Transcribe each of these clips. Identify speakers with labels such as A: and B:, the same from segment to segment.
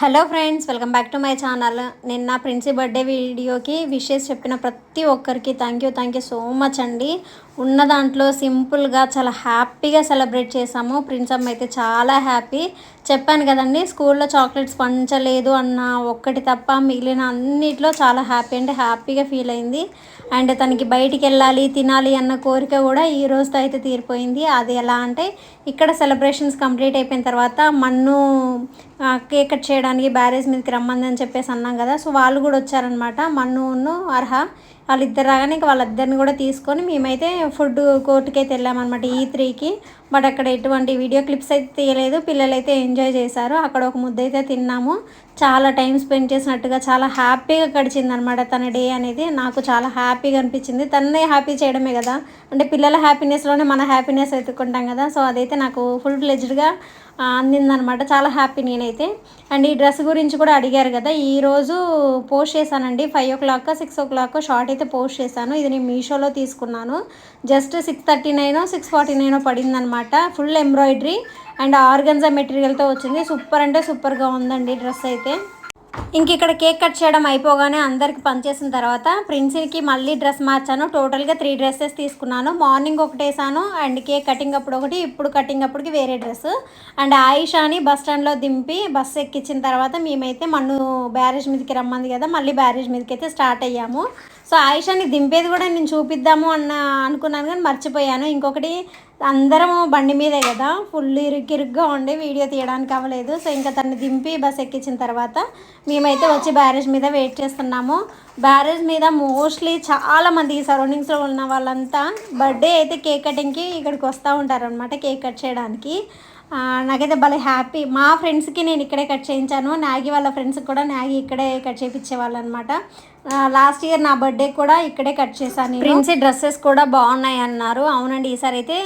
A: Hello friends welcome back to my channel. నిన్న princi birthday వీడియోకి wishes చెప్పిన ప్రతి ఒక్కరికి thank you thank you so much అండి. ఉన్న దాంట్లో సింపుల్గా చాలా హ్యాపీగా సెలబ్రేట్ చేసాము. ప్రిన్స్ అమ్మ అయితే చాలా హ్యాపీ. చెప్పాను కదండి స్కూల్లో చాక్లెట్స్ పంచలేదు అన్న ఒక్కటి తప్ప మిగిలిన అన్నిట్లో చాలా హ్యాపీ అంటే హ్యాపీగా ఫీల్ అయింది. అండ్ తనకి బయటికి వెళ్ళాలి తినాలి అన్న కోరిక కూడా ఈ రోజుతో అయితే తీరిపోయింది. అది ఎలా అంటే ఇక్కడ సెలబ్రేషన్స్ కంప్లీట్ అయిపోయిన తర్వాత మన్ను కేక్ కట్ చేయడానికి బ్యారేజ్ మీదకి రమ్మందని చెప్పేసి అన్నాం కదా సో వాళ్ళు కూడా వచ్చారనమాట మన్నును అర్హ. వాళ్ళిద్దరు రాగానే ఇంకా వాళ్ళిద్దరిని కూడా తీసుకొని మేమైతే ఫుడ్ కోర్టుకి అయితే వెళ్ళామన్నమాట ఈ త్రీకి. బట్ అక్కడ ఎటువంటి వీడియో క్లిప్స్ అయితే తీయలేదు. పిల్లలైతే ఎంజాయ్ చేశారు. అక్కడ ఒక ముద్ద అయితే తిన్నాము. చాలా టైం స్పెండ్ చేసినట్టుగా చాలా హ్యాపీగా గడిచింది అనమాట తన డే అనేది. నాకు చాలా హ్యాపీగా అనిపించింది. తన్నే హ్యాపీ చేయడమే కదా. అంటే పిల్లల హ్యాపీనెస్లోనే మన హ్యాపీనెస్ ఎత్తుకుంటాం కదా. సో అదైతే నాకు ఫుల్ ఫ్లెజ్డ్గా అందిందనమాట చాలా హ్యాపీ నేనైతే. అండ్ ఈ డ్రెస్ గురించి కూడా అడిగారు కదా. ఈరోజు పోస్ట్ చేశానండి. Five o'clock six o'clock short అయితే పోస్ట్ చేశాను. ఇది నేను మీషోలో తీసుకున్నాను. Just six thirty nine six forty nine పడిందనమాట full embroidery and organza మెటీరియల్తో వచ్చింది. సూపర్ అంటే సూపర్గా ఉందండి డ్రెస్ అయితే. ఇంక ఇక్కడ కేక్ కట్ చేయడం అయిపోగానే అందరికి పనిచేసిన తర్వాత ప్రిన్సీకి మళ్ళీ డ్రెస్ మార్చాను. టోటల్గా త్రీ డ్రెస్సెస్ తీసుకున్నాను. మార్నింగ్ ఒకటి వేసాను అండ్ కేక్ కటింగ్ అప్పుడు ఒకటి ఇప్పుడు కటింగ్ అప్పటికి వేరే డ్రెస్ అండ్ ఆయిషాని బస్ స్టాండ్లో దింపి బస్ ఎక్కించిన తర్వాత మేమైతే మన్ను బ్యారేజ్ మీదకి రమ్మంది కదా మళ్ళీ బ్యారేజ్ మీదకి అయితే స్టార్ట్ అయ్యాము. సో ఆయిషాని దింపేది కూడా నేను చూపిద్దాము అన్న అనుకున్నాను కానీ మర్చిపోయాను. ఇంకొకటి అందరం బండి మీదే కదా ఫుల్ ఇరుగ్గిరుగ్గా ఉండి వీడియో తీయడానికి అవ్వలేదు. సో ఇంకా తను దింపి బస్ ఎక్కించిన తర్వాత మేమైతే వచ్చి బ్యారేజ్ మీద వెయిట్ చేస్తున్నాము. బ్యారేజ్ మీద మోస్ట్లీ చాలామంది ఈ సరౌండింగ్స్లో ఉన్న వాళ్ళంతా బర్త్డే అయితే కేక్ కటింగ్కి ఇక్కడికి వస్తూ ఉంటారనమాట కేక్ కట్ చేయడానికి. నాకైతే భలే హ్యాపీ. మా ఫ్రెండ్స్కి నేను ఇక్కడే కట్ చేయించాను. నాగి వాళ్ళ ఫ్రెండ్స్కి కూడా నాగి ఇక్కడే కట్ చేయించేవాళ్ళు అనమాట లాస్ట్ ఇయర్ నా బర్త్డే కూడా ఇక్కడే కట్ చేశాను ప్రిన్సీ డ్రెస్సెస్ కూడా బాగున్నాయి అన్నారు. అవునండి ఈసారి అయితే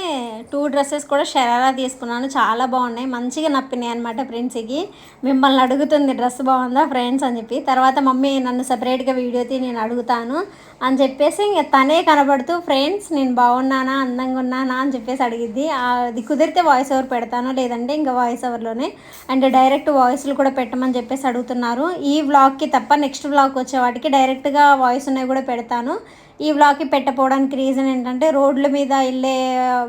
A: టూ డ్రెస్సెస్ కూడా షరారా తీసుకున్నాను. చాలా బాగున్నాయి. మంచిగా నప్పినాయి అనమాట ప్రిన్సీకి మిమ్మల్ని అడుగుతుంది డ్రెస్ బాగుందా ఫ్రెండ్స్ అని చెప్పి. తర్వాత మమ్మీ నన్ను సపరేట్గా వీడియో తీ నేను అడుగుతాను. అని చెప్పేసి ఇంకా తనే కనబడుతూ ఫ్రెండ్స్ నేను బాగున్నానా అందంగా ఉన్నానా? అని చెప్పేసి అడిగిద్ది. అది కుదిరితే వాయిస్ ఓవర్ పెడతాను లేదంటే ఇంకా వాయిస్ ఓవర్లోనే అండ్ డైరెక్ట్ వాయిస్లు కూడా పెట్టమని చెప్పేసి అడుగుతున్నారు. ఈ వ్లాగ్కి తప్ప నెక్స్ట్ వ్లాగ్ వచ్చే వాటికి డైరెక్ట్ డైరెక్ట్గా వాయిస్ ఉన్నాయి కూడా పెడతాను. ఈ వ్లాగ్కి పెట్టపోవడానికి రీజన్ ఏంటంటే రోడ్ల మీద వెళ్ళే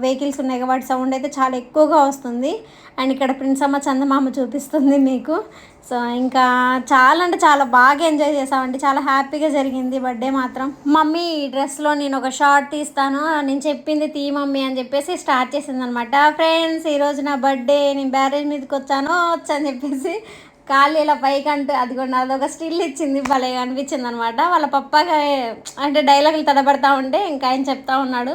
A: వెహికల్స్ ఉన్నాయి వాటి సౌండ్ అయితే చాలా ఎక్కువగా వస్తుంది. అండ్ ఇక్కడ ప్రిన్సమ్మ అమ్మ చందమామ చూపిస్తుంది మీకు. సో ఇంకా చాలా అంటే చాలా బాగా ఎంజాయ్ చేసామండి చాలా హ్యాపీగా జరిగింది బర్త్డే మాత్రం. మమ్మీ ఈ డ్రెస్లో నేను ఒక షార్ట్ తీస్తాను. నేను చెప్పింది తీ మమ్మీ అని చెప్పేసి స్టార్ట్ చేసింది అనమాట ఫ్రెండ్స్ ఈరోజు నా బర్త్డే. నేను బ్యారేజ్ మీదకి వచ్చాను. వచ్చని చెప్పేసి కాళ్ళు ఇలా పైకి అంటే అది కూడా అదొక స్టిల్ ఇచ్చింది భలే అనిపించింది అనమాట వాళ్ళ పప్పగా అంటే డైలాగులు తడబడతా ఉంటే ఇంకా ఆయన చెప్తా ఉన్నాడు.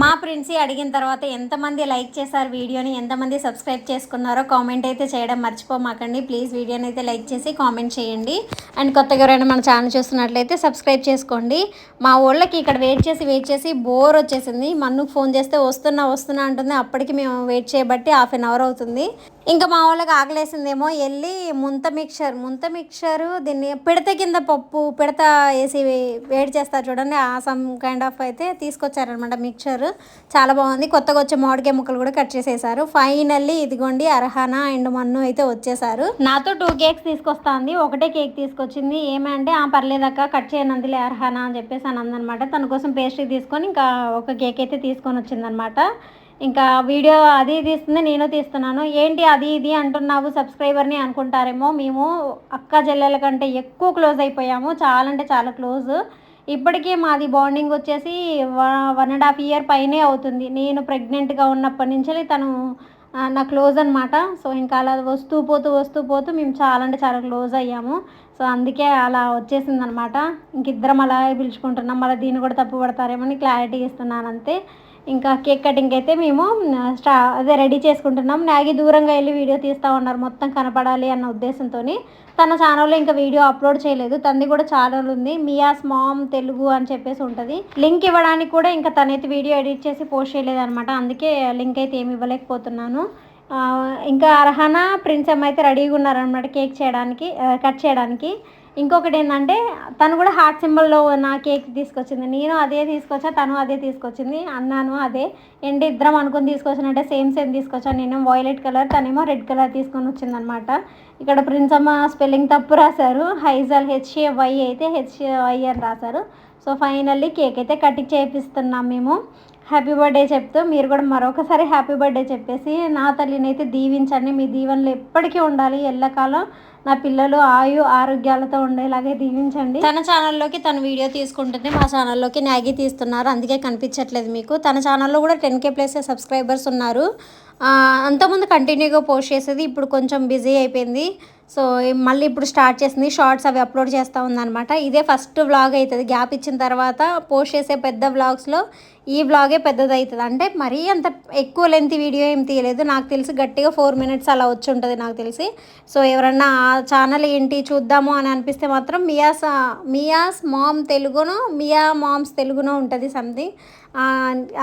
A: మా ప్రిన్సీ అడిగిన తర్వాత ఎంతమంది లైక్ చేశారు వీడియోని ఎంతమంది సబ్స్క్రైబ్ చేసుకున్నారో కామెంట్ అయితే చేయడం మర్చిపోమాకండి. ప్లీజ్ వీడియోని అయితే లైక్ చేసి కామెంట్ చేయండి. అండ్ కొత్తగా ఎవరైనా మన ఛానల్ చూస్తున్నట్లయితే సబ్స్క్రైబ్ చేసుకోండి. మా ఊళ్ళకి ఇక్కడ వెయిట్ చేసి వెయిట్ చేసి బోర్ వచ్చేసింది. మన్నుకు ఫోన్ చేస్తే వస్తున్నా వస్తున్నా అంటుంది. అప్పటికి మేము వెయిట్ చేయబట్టి హాఫ్ అన్ అవర్ అవుతుంది. ఇంకా మా వాళ్ళకి ఆకలేసిందేమో వెళ్ళి ముంత మిక్చర్ ముంత మిక్చరు దీన్ని పిడత కింద పప్పు పిడత వేసి వేడి చేస్తారు చూడండి. ఆ సమ్ కైండ్ ఆఫ్ అయితే తీసుకొచ్చారనమాట మిక్చర్. చాలా బాగుంది. కొత్తగా వచ్చే మామిడికాయ ముక్కలు కూడా కట్ చేసేసారు. ఫైనల్లీ ఇదిగోండి అర్హానా అండ్ మన్ను అయితే వచ్చేసారు. నాతో టూ కేక్స్ తీసుకొస్తుంది. ఒకటే కేక్ తీసుకొచ్చింది. ఏమంటే ఆ పర్లేదక్క కట్ చేయనందులే అర్హానా అని చెప్పేసి అని అందనమాట తన కోసం పేస్ట్రీ తీసుకొని ఇంకా ఒక కేక్ అయితే తీసుకొని వచ్చిందనమాట ఇంకా వీడియో అది తీస్తుంది నేను తీస్తున్నాను. ఏంటి అది ఇది అంటున్నావు సబ్స్క్రైబర్ని అనుకుంటారేమో మేము అక్క చెల్లెల కంటే ఎక్కువ క్లోజ్ అయిపోయాము. చాలా అంటే చాలా క్లోజ్. ఇప్పటికీ మాది బాండింగ్ వచ్చేసి వన్ అండ్ హాఫ్ ఇయర్ పైనే అవుతుంది. నేను ప్రెగ్నెంట్గా ఉన్నప్పటి నుంచి తను నా క్లోజ్ అనమాట సో ఇంకా అలా వస్తూ పోతూ వస్తూ పోతూ మేము చాలా అంటే చాలా క్లోజ్ అయ్యాము. సో అందుకే అలా వచ్చేసింది అనమాట ఇంకిద్దరం అలా పిలుచుకుంటున్నాం. మళ్ళీ దీన్ని కూడా తప్పు పడతారేమో క్లారిటీ ఇస్తున్నాను అంతే. ఇంకా కేక్ కటింగ్ అయితే మేము స్టా అదే రెడీ చేసుకుంటున్నాం. నాగి దూరంగా వెళ్ళి వీడియో తీస్తూ ఉన్నారు. మొత్తం కనపడాలి అన్న ఉద్దేశంతో తన ఛానల్లో ఇంకా వీడియో అప్లోడ్ చేయలేదు. తనది కూడా ఛానల్ ఉంది. మియాస్ మామ్ తెలుగు అని చెప్పేసి ఉంటుంది. లింక్ ఇవ్వడానికి కూడా ఇంకా తనైతే వీడియో ఎడిట్ చేసి పోస్ట్ చేయలేదు అనమాట అందుకే లింక్ అయితే ఏమి ఇవ్వలేకపోతున్నాను. ఇంకా అర్హన ప్రిన్సమ్ అమ్మ అయితే రెడీగా ఉన్నారనమాట కేక్ చేయడానికి కట్ చేయడానికి. ఇంకొకటి ఏంటంటే తను కూడా హార్ట్ సింబల్లో నా కేక్ తీసుకొచ్చింది. నేను అదే తీసుకొచ్చా తను అదే తీసుకొచ్చింది అన్నాను అదే. ఏంటి ఇద్దరం అనుకుని తీసుకొచ్చానంటే సేమ్ సేమ్ తీసుకొచ్చాను నేను వైలెట్ కలర్ తనేమో రెడ్ కలర్ తీసుకొని వచ్చిందనమాట ఇక్కడ ప్రిన్స్ అమ్మ స్పెల్లింగ్ తప్పు రాశారు. హైజల్ హెచ్ఏవై అయితే హెచ్ఏవై అని రాశారు. సో ఫైనల్లీ కేక్ అయితే కటింగ్ చేపిస్తున్నాం మేము. హ్యాపీ బర్త్డే చెప్తూ మీరు కూడా మరొకసారి హ్యాపీ బర్త్డే చెప్పేసి నా తల్లిని అయితే దీవించండి. మీ దీవెనలు ఎప్పటికీ ఉండాలి. ఎల్లకాలం నా పిల్లలు ఆయు ఆరోగ్యాలతో ఉండేలాగే దీవించండి. తన ఛానల్లోకి తన వీడియో తీసుకుంటుంది మా ఛానల్లోకి న్యాగీ తీస్తున్నారు. అందుకే కనిపించట్లేదు మీకు. తన ఛానల్లో కూడా టెన్ కే ప్లస్ సబ్స్క్రైబర్స్ ఉన్నారు. అంతకుముందు కంటిన్యూగా పోస్ట్ చేసేది ఇప్పుడు కొంచెం బిజీ అయిపోయింది. సో మళ్ళీ ఇప్పుడు స్టార్ట్ చేసింది. షార్ట్స్ అవి అప్లోడ్ చేస్తూ ఉందన్నమాట. ఇదే ఫస్ట్ వ్లాగ్ అవుతుంది గ్యాప్ ఇచ్చిన తర్వాత పోస్ట్ చేసే పెద్ద వ్లాగ్స్లో ఈ వ్లాగే పెద్దది అవుతుంది అంటే మరీ అంత ఎక్కువ లెంత్ వీడియో ఏం తీయలేదు. నాకు తెలిసి గట్టిగా ఫోర్ మినిట్స్ అలా వచ్చి ఉంటుంది నాకు తెలిసి. సో ఎవరన్నా ఆ ఛానల్ ఏంటి చూద్దాము అని అనిపిస్తే మాత్రం మియాస్ మియాస్ మామ్ తెలుగును మియా మామ్స్ తెలుగునో ఉంటుంది సంథింగ్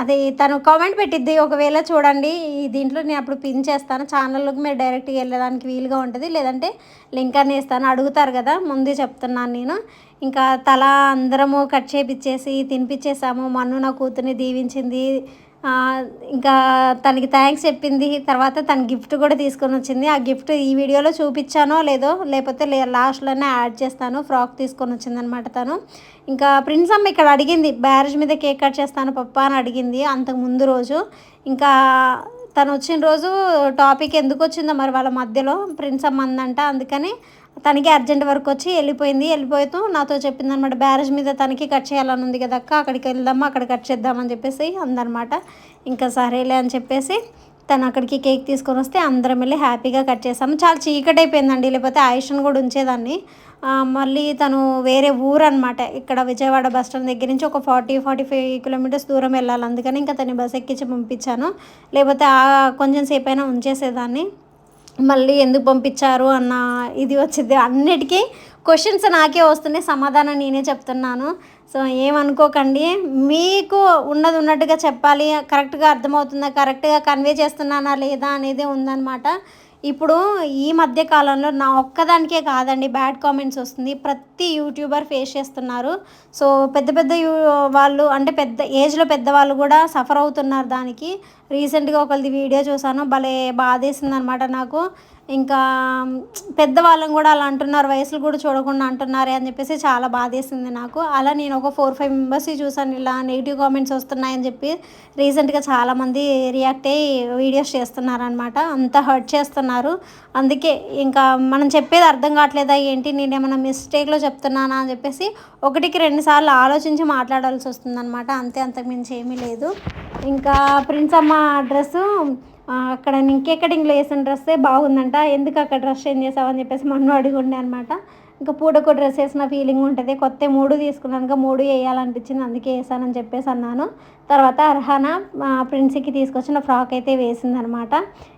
A: అది తను కామెంట్ పెట్టిద్ది ఒకవేళ చూడండి ఈ దీంట్లో నేను అప్పుడు పిన్ చేస్తాను. ఛానల్లోకి మీరు డైరెక్ట్గా వెళ్ళడానికి వీలుగా ఉంటుంది లేదంటే లింక్ అని ఇస్తాను అడుగుతారు కదా ముందే చెప్తున్నాను నేను. ఇంకా తల అందరము కట్ చేపిచ్చేసి తినిపించేసాము మన్ను నా కూతుర్ని దీవించింది. ఇంకా తనకి థ్యాంక్స్ చెప్పింది. తర్వాత తన గిఫ్ట్ కూడా తీసుకొని వచ్చింది. ఆ గిఫ్ట్ ఈ వీడియోలో చూపించానో లేదో లేకపోతే లాస్ట్లోనే యాడ్ చేస్తాను. ఫ్రాక్ తీసుకొని వచ్చింది అనమాట తను. ఇంకా ప్రిన్స్ అమ్మ ఇక్కడ అడిగింది బ్యారేజ్ మీద కేక్ కట్ చేస్తాను పప్ప అని అడిగింది అంతకు ముందు రోజు. ఇంకా తను వచ్చిన రోజు టాపిక్ ఎందుకు వచ్చిందో మరి వాళ్ళ మధ్యలో ప్రిన్స్ అమ్మ అందంట. అందుకని తనకి అర్జెంట్ వర్క్ వచ్చి వెళ్ళిపోయింది వెళ్ళిపోతూ నాతో చెప్పింది అనమాట బ్యారేజ్ మీద తనకి కట్ చేయాలని ఉంది కదా అక్క అక్కడికి వెళ్దామా అక్కడ కట్ చేద్దామని చెప్పేసి అందనమాట ఇంకా సరేలే అని చెప్పేసి తను అక్కడికి కేక్ తీసుకొని వస్తే అందరం వెళ్ళి హ్యాపీగా కట్ చేసాము. చాలా చీకటి అయిపోయిందండి లేకపోతే ఆయుష్ను కూడా ఉంచేదాన్ని. మళ్ళీ తను వేరే ఊరు అనమాట ఇక్కడ విజయవాడ బస్ స్టాండ్ దగ్గర నుంచి ఒక ఫార్టీ ఫార్టీ ఫైవ్ కిలోమీటర్స్ దూరం వెళ్ళాలి. అందుకని ఇంకా తను బస్ ఎక్కించి పంపించాను. లేకపోతే కొంచెం సేపు అయినా ఉంచేసేదాన్ని. మళ్ళీ ఎందుకు పంపించారు అన్న ఇది వచ్చింది. అన్నిటికీ క్వశ్చన్స్ నాకే వస్తున్నాయి. సమాధానం నేనే చెప్తున్నాను. సో ఏమనుకోకండి. మీకు ఉన్నది ఉన్నట్టుగా చెప్పాలి. కరెక్ట్గా అర్థమవుతుందా? కరెక్ట్గా కన్వే చేస్తున్నానా లేదా అనేది ఉందన్నమాట. ఇప్పుడు ఈ మధ్య కాలంలో నా ఒక్కదానికే కాదండి బ్యాడ్ కామెంట్స్ వస్తుంది. ప్రతి యూట్యూబర్ ఫేస్ చేస్తున్నారు. సో పెద్ద పెద్ద యూ వాళ్ళు అంటే పెద్ద ఏజ్లో పెద్దవాళ్ళు కూడా సఫర్ అవుతున్నారు దానికి. రీసెంట్గా ఒకరిది వీడియో చూసాను భలే బాధేసింది అనమాట నాకు. ఇంకా పెద్దవాళ్ళని కూడా అలా అంటున్నారు వయసులు కూడా చూడకుండా అంటున్నారే అని చెప్పేసి చాలా బాధేసింది నాకు. అలా నేను ఒక ఫోర్ ఫైవ్ మెంబర్స్ చూసాను ఇలా నెగిటివ్ కామెంట్స్ వస్తున్నాయని చెప్పి రీసెంట్గా చాలామంది రియాక్ట్ అయ్యి వీడియోస్ చేస్తున్నారనమాట అంత హర్ట్ చేస్తున్నారు. అందుకే ఇంకా మనం చెప్పేది అర్థం కావట్లేదా ఏంటి? నేను ఏమైనా మిస్టేక్లో చెప్తున్నానా అని చెప్పేసి ఒకటికి రెండు సార్లు ఆలోచించి మాట్లాడాల్సి వస్తుందన్నమాట. అంతే అంతకు మించి ఏమీ లేదు. ఇంకా ప్రిన్స్ అమ్మ డ్రెస్సు అక్కడ ఇంకెక్కడ కటింగ్లో వేసిన డ్రెస్సే బాగుందంట. ఎందుకు అక్కడ డ్రెస్ చేంజ్ చేసావని చెప్పేసి మన్ను అడిగి అనమాట ఇంకా పూటకు డ్రెస్ వేసిన ఫీలింగ్ ఉంటుంది. కొత్త మూడు తీసుకున్నాక మూడు వేయాలనిపించింది. అందుకే వేసానని చెప్పేసి అన్నాను. తర్వాత అర్హాన మా ప్రిన్సీకి తీసుకొచ్చిన ఫ్రాక్ అయితే వేసిందనమాట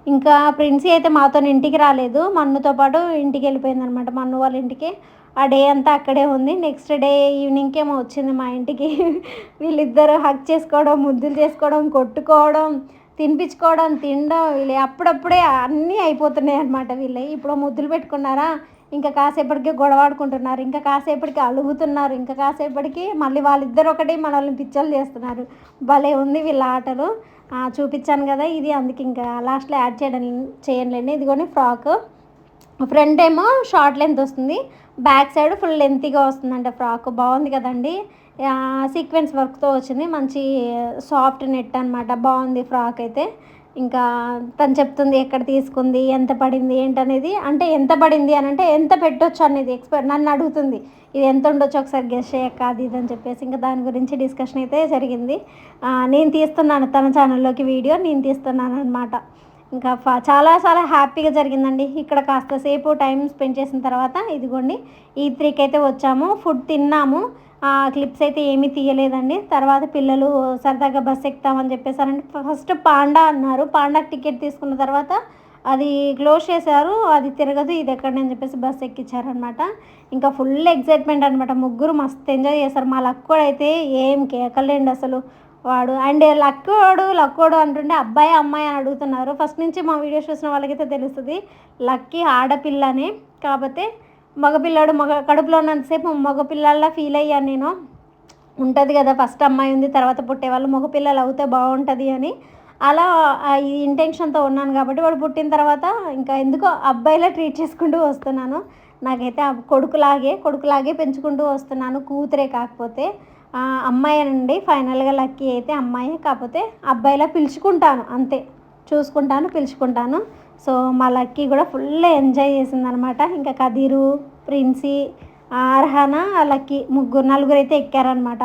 A: ఇంకా ప్రిన్సీ అయితే మాతో ఇంటికి రాలేదు. మన్నుతో పాటు ఇంటికి వెళ్ళిపోయింది అనమాట మన్ను వాళ్ళ ఇంటికి. ఆ డే అంతా అక్కడే ఉంది. నెక్స్ట్ డే ఈవినింగ్కి ఏమో వచ్చింది మా ఇంటికి. వీళ్ళిద్దరూ హక్ చేసుకోవడం ముద్దులు చేసుకోవడం కొట్టుకోవడం తినిపించుకోవడం తినడం వీళ్ళు. అప్పుడప్పుడే అన్నీ అయిపోతున్నాయి అనమాట వీళ్ళు. ఇప్పుడు ముద్దులు పెట్టుకున్నారా? ఇంకా కాసేపటికి గొడవాడుకుంటున్నారు ఇంకా కాసేపటికి అలుగుతున్నారు. ఇంకా కాసేపటికి మళ్ళీ వాళ్ళిద్దరు ఒకటి మనల్ని పిచ్చలు చేస్తున్నారు. భలే ఉంది వీళ్ళ ఆటలు. చూపించాను కదా ఇది. అందుకే ఇంకా లాస్ట్లో యాడ్ చేయడం చేయండి ఇదిగోని ఫ్రాక్. ఫ్రంట్ ఏమో షార్ట్ లెంత్ వస్తుంది. బ్యాక్ సైడ్ ఫుల్ లెంతీగా వస్తుందంట ఫ్రాక్. బాగుంది కదండి. సీక్వెన్స్ వర్క్తో వచ్చింది. మంచి సాఫ్ట్ నెట్ అనమాట బాగుంది ఫ్రాక్ అయితే. ఇంకా తను చెప్తుంది ఎక్కడ తీసుకుంది ఎంత పడింది ఏంటనేది. అంటే ఎంత పడింది అని అంటే ఎంత పెట్టొచ్చు అనేది ఎక్స్పర్ట్ నన్ను అడుగుతుంది. ఇది ఎంత ఉండొచ్చు ఒకసారి గెస్ట్ చేయక అది ఇది అని చెప్పేసి. ఇంకా దాని గురించి డిస్కషన్ అయితే జరిగింది. నేను తీస్తున్నాను తన ఛానల్లోకి వీడియో నేను తీస్తున్నాను అనమాట ఇంకా ఫ- చాలా చాలా హ్యాపీగా జరిగిందండి. ఇక్కడ కాస్త సేపు టైం స్పెండ్ చేసిన తర్వాత ఇదిగోండి ఈ త్రీకి అయితే వచ్చాము ఫుడ్ తిన్నాము. ఆ క్లిప్స్ అయితే ఏమీ తీయలేదండి. తర్వాత పిల్లలు సరదాగా బస్ ఎక్కుతామని చెప్పేసారండి ఫస్ట్ పాండా అన్నారు. పాండాకి టికెట్ తీసుకున్న తర్వాత అది క్లోజ్ చేశారు. అది తిరగదు ఇది ఎక్కడని అని చెప్పేసి బస్ ఎక్కించారనమాట ఇంకా ఫుల్ ఎగ్జైట్మెంట్ అనమాట ముగ్గురు మస్తు ఎంజాయ్ చేశారు. మా లక్కడైతే అయితే ఏం కేకలేండి అసలు. వాడు అండ్ లక్కోడు లక్కోడు అంటుంటే అబ్బాయి అమ్మాయి అని అడుగుతున్నారు. ఫస్ట్ నుంచి మా వీడియోస్ చూసిన వాళ్ళకైతే తెలుస్తుంది. లక్కీ ఆడపిల్లనే. కాకపోతే మగపిల్లాడు మగ కడుపులో ఉన్నంతసేపు మగపిల్లల్లా ఫీల్ అయ్యాను నేను. ఉంటుంది కదా ఫస్ట్ అమ్మాయి ఉంది తర్వాత పుట్టే వాళ్ళు. మగపిల్లలు అవుతే బాగుంటుంది అని. అలా ఈ ఇంటెన్షన్తో ఉన్నాను కాబట్టి వాడు పుట్టిన తర్వాత ఇంకా ఎందుకో అబ్బాయిలా ట్రీట్ చేసుకుంటూ వస్తున్నాను. నాకైతే కొడుకులాగే కొడుకులాగే పెంచుకుంటూ వస్తున్నాను. కూతురే కాకపోతే. అమ్మాయి అండి ఫైనల్గా లక్కీ అయితే అమ్మాయి. కాకపోతే అబ్బాయిలా పిలుచుకుంటాను. అంతే. చూసుకుంటాను పిలుచుకుంటాను. సో మా లక్కీ కూడా ఫుల్ ఎంజాయ్ చేసిందనమాట. ఇంకా కదీరు ప్రిన్సీ అర్హనా లక్కీ ముగ్గురు నలుగురు అయితే ఎక్కారనమాట.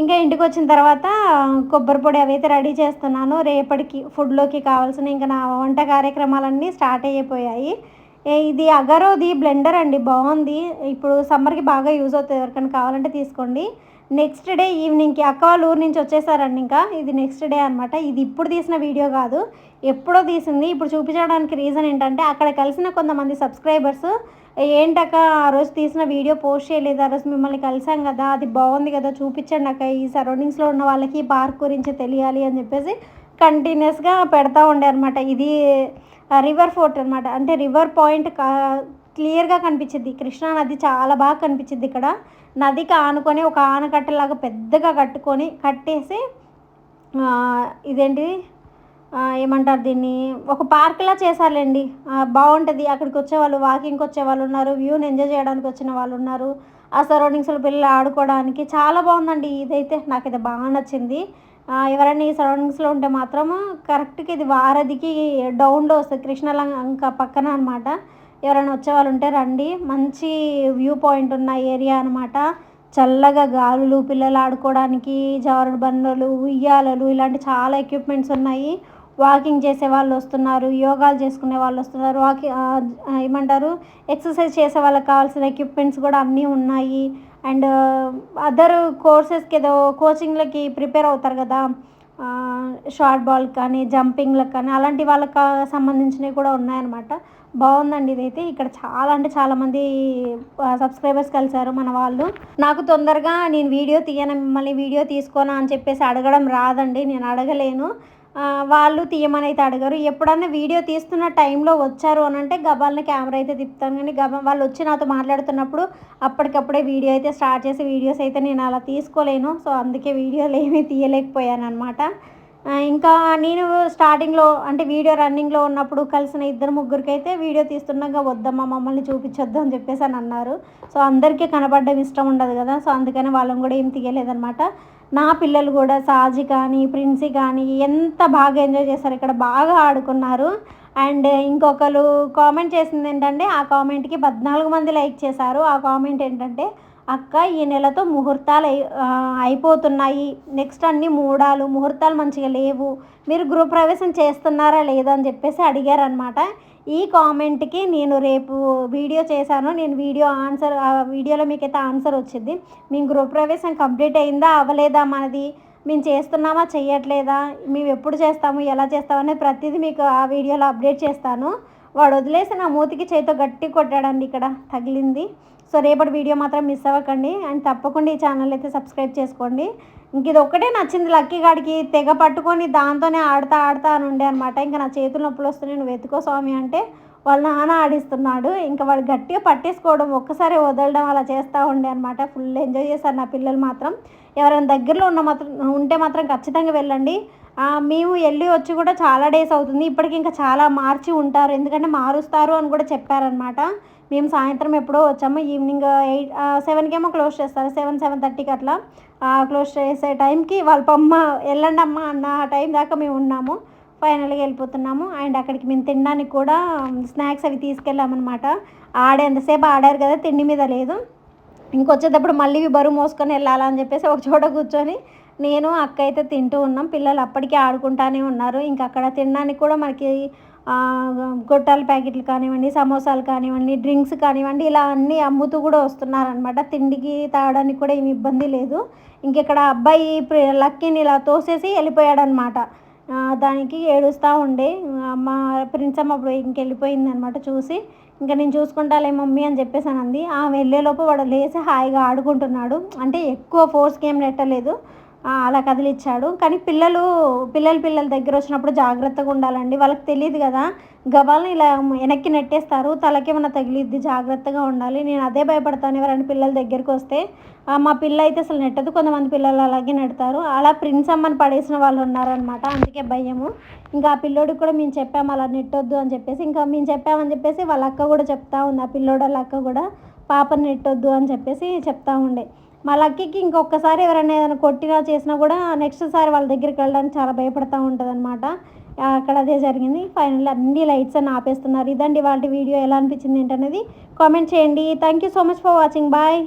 A: ఇంకా ఇంటికి వచ్చిన తర్వాత కొబ్బరి పొడి అవి అయితే రెడీ చేస్తున్నాను. రేపటికి ఫుడ్లోకి కావాల్సిన ఇంకా నా వంట కార్యక్రమాలన్నీ స్టార్ట్ అయిపోయాయి. ఇది అగరోది బ్లెండర్ అండి. బాగుంది. ఇప్పుడు సమ్మర్కి బాగా యూజ్ అవుతుంది. ఎవరికైనా కావాలంటే తీసుకోండి. నెక్స్ట్ డే ఈవినింగ్కి అక్క వాళ్ళు ఊరు నుంచి వచ్చేసారండి ఇంకా. ఇది నెక్స్ట్ డే అనమాట ఇది ఇప్పుడు తీసిన వీడియో కాదు. ఎప్పుడో తీసింది. ఇప్పుడు చూపించడానికి రీజన్ ఏంటంటే అక్కడ కలిసిన కొంతమంది సబ్స్క్రైబర్స్ ఏంటక్క ఆ రోజు తీసిన వీడియో పోస్ట్ చేయలేదు. ఆ రోజు మిమ్మల్ని కలిసాం కదా. అది బాగుంది కదా. చూపించండి అక్క. ఈ సరౌండింగ్స్లో ఉన్న వాళ్ళకి పార్క్ గురించి తెలియాలి అని చెప్పేసి కంటిన్యూస్గా పెడతా ఉండే అనమాట ఇది రివర్ ఫోర్ట్ అనమాట అంటే రివర్ పాయింట్ క్లియర్గా కనిపించింది. కృష్ణా నది చాలా బాగా కనిపించింది ఇక్కడ. నదికి ఆనుకొని ఒక ఆనకట్టలాగా పెద్దగా కట్టుకొని కట్టేసి ఇదేంటిది ఏమంటారు దీన్ని? ఒక పార్క్లా చేశారులేండి. బాగుంటుంది. అక్కడికి వచ్చేవాళ్ళు వాకింగ్కి వచ్చే వాళ్ళు ఉన్నారు. వ్యూని ఎంజాయ్ చేయడానికి వచ్చిన వాళ్ళు ఉన్నారు. ఆ సరౌండింగ్స్లో పిల్లలు ఆడుకోవడానికి చాలా బాగుందండి. ఇదైతే నాకైతే బాగా నచ్చింది. ఎవరైనా ఈ సరౌండింగ్స్లో ఉంటే మాత్రం కరెక్ట్గా ఇది వారధికి డౌన్లో వస్తుంది. కృష్ణలంక పక్కన అనమాట ఎవరైనా వచ్చే వాళ్ళు ఉంటే రండి. మంచి వ్యూ పాయింట్ ఉన్న ఏరియా అనమాట చల్లగా గాలులు పిల్లలు ఆడుకోవడానికి జారుడు బండలు ఉయ్యాలలు ఇలాంటి చాలా ఎక్విప్మెంట్స్ ఉన్నాయి. వాకింగ్ చేసే వాళ్ళు వస్తున్నారు యోగాలు చేసుకునే వాళ్ళు వస్తున్నారు. వాకింగ్ ఏమంటారు? ఎక్సర్సైజ్ చేసే వాళ్ళకి కావాల్సిన ఎక్విప్మెంట్స్ కూడా అన్నీ ఉన్నాయి. అండ్ అదర్ కోర్సెస్కి ఏదో కోచింగ్లకి ప్రిపేర్ అవుతారు కదా. షార్ట్ బాల్ కానీ జంపింగ్లకు కానీ అలాంటి వాళ్ళకి సంబంధించినవి కూడా ఉన్నాయన్నమాట. బాగుందండి ఇదైతే. ఇక్కడ చాలా అంటే చాలామంది సబ్స్క్రైబర్స్ కలిశారు మన వాళ్ళు. నాకు తొందరగా నేను వీడియో తీయను మిమ్మల్ని వీడియో తీసుకోనా అని చెప్పేసి అడగడం రాదండి నేను అడగలేను. వాళ్ళు తీయమని అయితే అడగరు. ఎప్పుడన్నా వీడియో తీస్తున్న టైంలో వచ్చారు అని అంటే గబాల్ని కెమెరా అయితే తిప్పుతాను. కానీ గబా వాళ్ళు వచ్చి నాతో మాట్లాడుతున్నప్పుడు అప్పటికప్పుడే వీడియో అయితే స్టార్ట్ చేసి వీడియోస్ అయితే నేను అలా తీసుకోలేను. సో అందుకే వీడియోలు ఏమీ తీయలేకపోయాను అనమాట ఇంకా నేను స్టార్టింగ్లో అంటే వీడియో రన్నింగ్లో ఉన్నప్పుడు కలిసిన ఇద్దరు ముగ్గురికైతే వీడియో తీస్తున్నాక వద్దమ్మా మమ్మల్ని చూపించొద్దు అని చెప్పేసి అని అన్నారు. సో అందరికీ కనబడడం ఇష్టం ఉండదు కదా సో అందుకని వాళ్ళని కూడా ఏం తీయలేదనమాట నా పిల్లలు కూడా సాజి కానీ ప్రిన్సీ కానీ ఎంత బాగా ఎంజాయ్ చేశారు ఇక్కడ బాగా ఆడుకున్నారు. అండ్ ఇంకొకరు కామెంట్ చేసింది ఏంటంటే ఆ కామెంట్కి పద్నాలుగు మంది లైక్ చేశారు. ఆ కామెంట్ ఏంటంటే అక్క ఈ నెలతో ముహూర్తాలు అయిపోతున్నాయి. నెక్స్ట్ అన్ని మూడాలు ముహూర్తాలు మంచిగా లేవు. మీరు గృహప్రవేశం చేస్తున్నారా లేదా అని చెప్పేసి అడిగారనమాట ఈ కామెంట్కి నేను రేపు వీడియో చేశాను. నేను వీడియో ఆన్సర్ ఆ వీడియోలో మీకైతే ఆన్సర్ వచ్చింది. మేము గృహప్రవేశం కంప్లీట్ అయిందా అవ్వలేదా మనది? మేము చేస్తున్నామా చెయ్యట్లేదా? మేము ఎప్పుడు చేస్తాము ఎలా చేస్తాము అనేది ప్రతిదీ మీకు ఆ వీడియోలో అప్డేట్ చేస్తాను. వాడు వదిలేసి నా మూతికి చేతితో గట్టి కొట్టాడండి ఇక్కడ తగిలింది. సో రేపటి వీడియో మాత్రం మిస్ అవ్వకండి. అండ్ తప్పకుండా ఈ ఛానల్ అయితే సబ్స్క్రైబ్ చేసుకోండి. ఇంక ఇది ఒక్కటే నచ్చింది. లక్కీ గాడికి తెగ పట్టుకొని దాంతోనే ఆడతా ఆడతా అని ఉండే అనమాట ఇంకా నా చేతులు నొప్పులు వస్తున్నాయి. నువ్వు వెతుకో స్వామి అంటే వాళ్ళ నాన్న ఆడిస్తున్నాడు. ఇంకా వాడు గట్టిగా పట్టేసుకోవడం ఒక్కసారి వదలడం అలా చేస్తూ ఉండే అనమాట ఫుల్ ఎంజాయ్ చేశారు నా పిల్లలు మాత్రం. ఎవరైనా దగ్గరలో ఉన్న మాత్రం ఉంటే మాత్రం ఖచ్చితంగా వెళ్ళండి. మేము వెళ్ళి వచ్చి కూడా చాలా డేస్ అవుతుంది. ఇప్పటికి ఇంకా చాలా మార్చి ఉంటారు. ఎందుకంటే మారుస్తారు అని కూడా చెప్పారనమాట మేము సాయంత్రం ఎప్పుడో వచ్చాము. ఈవినింగ్ ఎయిట్ సెవెన్కి ఏమో క్లోజ్ చేస్తారు. సెవెన్ సెవెన్ థర్టీకి అట్లా క్లోజ్ చేసే టైంకి వాళ్ళ పమ్మ వెళ్ళండి అమ్మ అన్న ఆ టైం దాకా మేము ఉన్నాము. ఫైనల్గా వెళ్ళిపోతున్నాము. అండ్ అక్కడికి మేము తినడానికి కూడా స్నాక్స్ అవి తీసుకెళ్ళామన్నమాట ఆడేంతసేపు ఆడారు కదా తిండి మీద లేదు. ఇంకొచ్చేటప్పుడు మళ్ళీ బరువు మోసుకొని వెళ్ళాలని చెప్పేసి ఒక చోట కూర్చొని నేను అక్క అయితే తింటూ ఉన్నాం. పిల్లలు అప్పటికే ఆడుకుంటానే ఉన్నారు. ఇంకా అక్కడ తినడానికి కూడా మనకి గొట్టాల ప్యాకెట్లు కానివ్వండి సమోసాలు కానివ్వండి డ్రింక్స్ కానివ్వండి ఇలా అన్నీ అమ్ముతూ కూడా వస్తున్నారనమాట తిండికి తాగడానికి కూడా ఏమి ఇబ్బంది లేదు. ఇంకెక్కడ అబ్బాయి ప్రి- లక్కీని ఇలా తోసేసి వెళ్ళిపోయాడనమాట దానికి ఏడుస్తూ ఉండే. మా ప్రిన్స్ అమ్మ అప్పుడు ఇంకెళ్ళిపోయింది అనమాట చూసి. ఇంకా నేను చూసుకుంటాలే మమ్మీ అని చెప్పేసి అంది ఆమె వెళ్ళేలోపు వాడు లేచి హాయిగా ఆడుకుంటున్నాడు. అంటే ఎక్కువ ఫోర్స్కి ఏం నెట్టలేదు. అలా కదిలిచ్చాడు. కానీ పిల్లలు పిల్లలు పిల్లల దగ్గర వచ్చినప్పుడు జాగ్రత్తగా ఉండాలండి. వాళ్ళకి తెలియదు కదా. గబాలను ఇలా వెనక్కి నెట్టేస్తారు. తలకేమైనా తగిలిద్ది జాగ్రత్తగా ఉండాలి. నేను అదే భయపడతాను ఎవరైనా పిల్లల దగ్గరికి వస్తే. మా పిల్ల అయితే అసలు నెట్టదు. కొంతమంది పిల్లలు అలాగే నెడతారు. అలా ప్రిన్స్ అమ్మని పడేసిన వాళ్ళు ఉన్నారనమాట అందుకే భయము. ఇంకా ఆ పిల్లోడికి కూడా మేము చెప్పాము అలా నెట్టొద్దు అని చెప్పేసి. ఇంకా మేము చెప్పామని చెప్పేసి వాళ్ళ అక్క కూడా చెప్తా ఉంది. ఆ పిల్లోడు వాళ్ళ అక్క కూడా పాపని నెట్టొద్దు అని చెప్పేసి చెప్తా ఉండే. మా లక్కీకి ఇంకొకసారి ఎవరైనా ఏదైనా కొట్టినా చేసినా కూడా నెక్స్ట్ సారి వాళ్ళ దగ్గరికి వెళ్ళడానికి చాలా భయపడతా ఉంటుంది అనమాట అక్కడ అదే జరిగింది. ఫైనల్ అన్ని లైట్స్ అని ఆపేస్తున్నారు. ఇదండి వాళ్ళ వీడియో ఎలా అనిపించింది ఏంటనేది కామెంట్ చేయండి. Thank you so much for watching bye